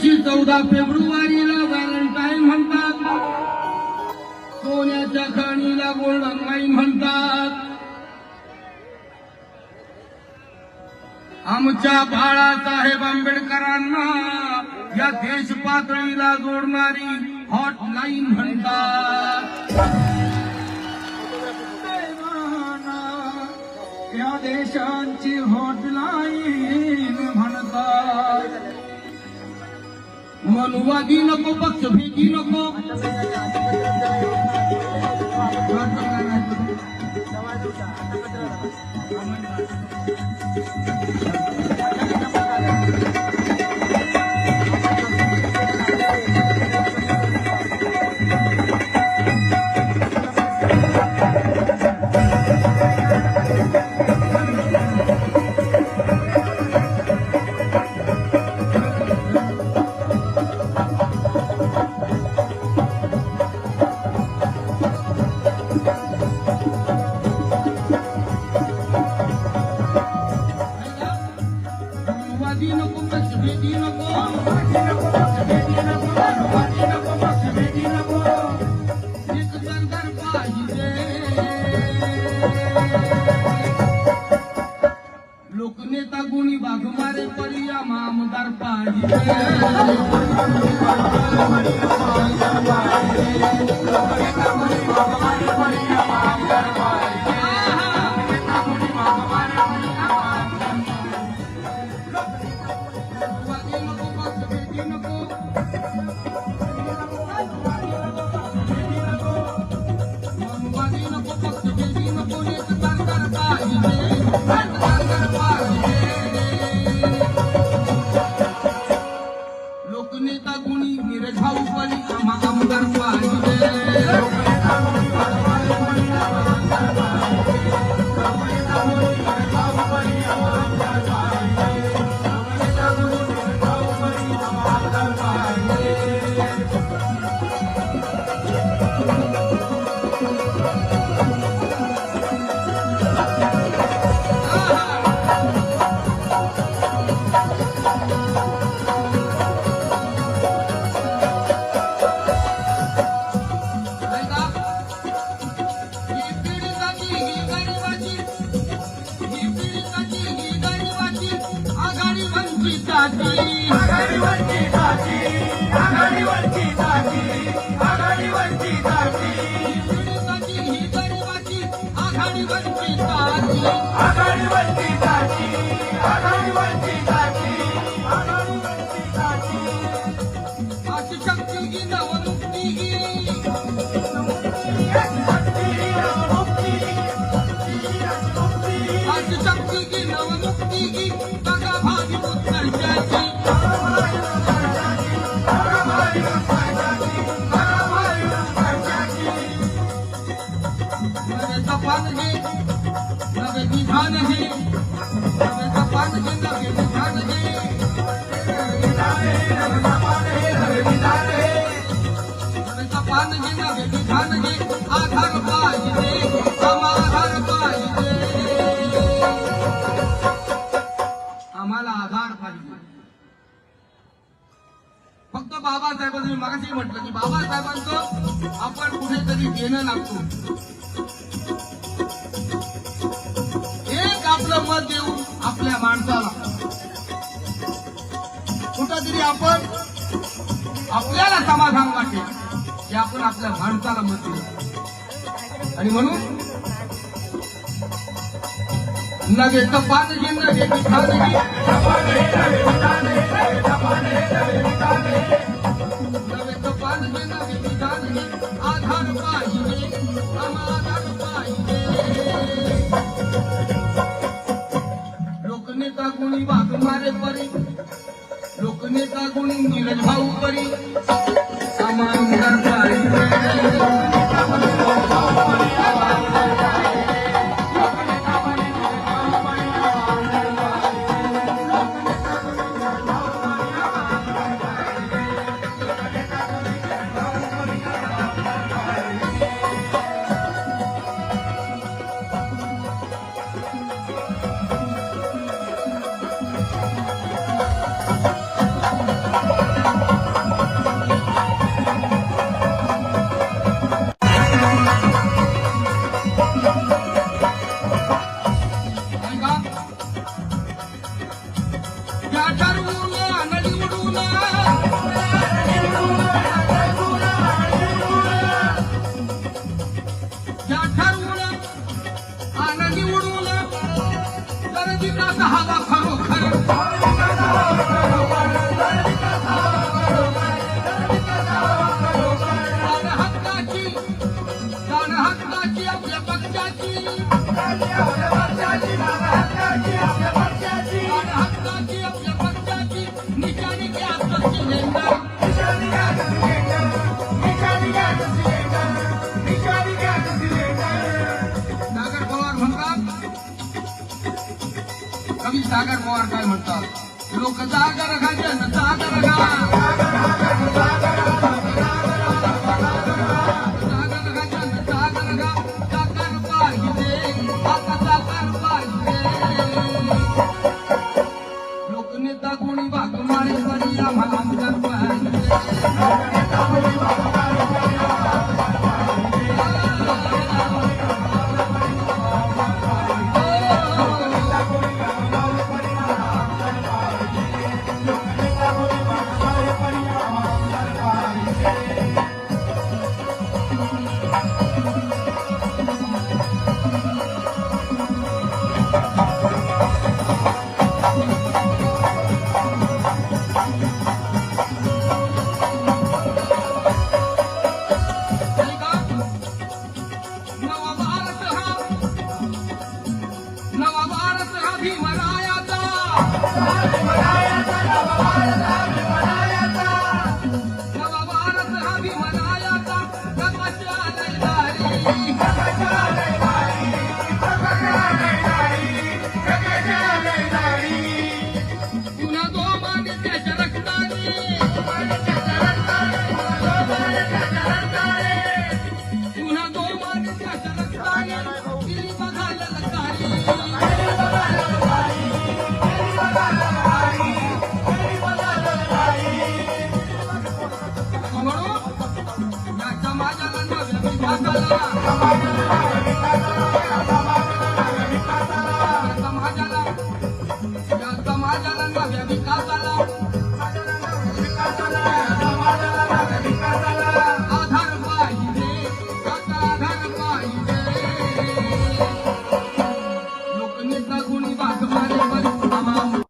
परदेशी चौदा फेब्रुवारीला व्हॅलेंटाईन म्हणतात. सोन्याच्या खाणीला गोल्डन माईन म्हणतात. आमच्या बाळासाहेब आंबेडकरांना या देश पातळीला जोडणारी हॉटलाईन म्हणतात. या देशांची हॉटलाईन અનુવાદી લોકો પક્ષ ભેદી લોકો Yeah. फक्त बाबासाहेबांचं मी मगाशी म्हटलं की बाबासाहेबांचं आपण कुठेतरी घेणं लागतो. एक आपलं मत देऊ आपल्या माणसाला. कुठंतरी आपण आपल्याला समाधान वाटेल की आपण आपल्या माणसाला मत देऊ. आणि म्हणून नवे तपान घे नवे विधान घे नवे तपान घे नवे विधान घे आधार पाहिजे समाधान पाहिजे. लोकनेता गुणी वाघ मारे परी. लोकनेता गुणी नीरज भाऊ परी. सागर पवार काय म्हणतात? लोक जागर घा जागर घा குனி பாக்க மாறே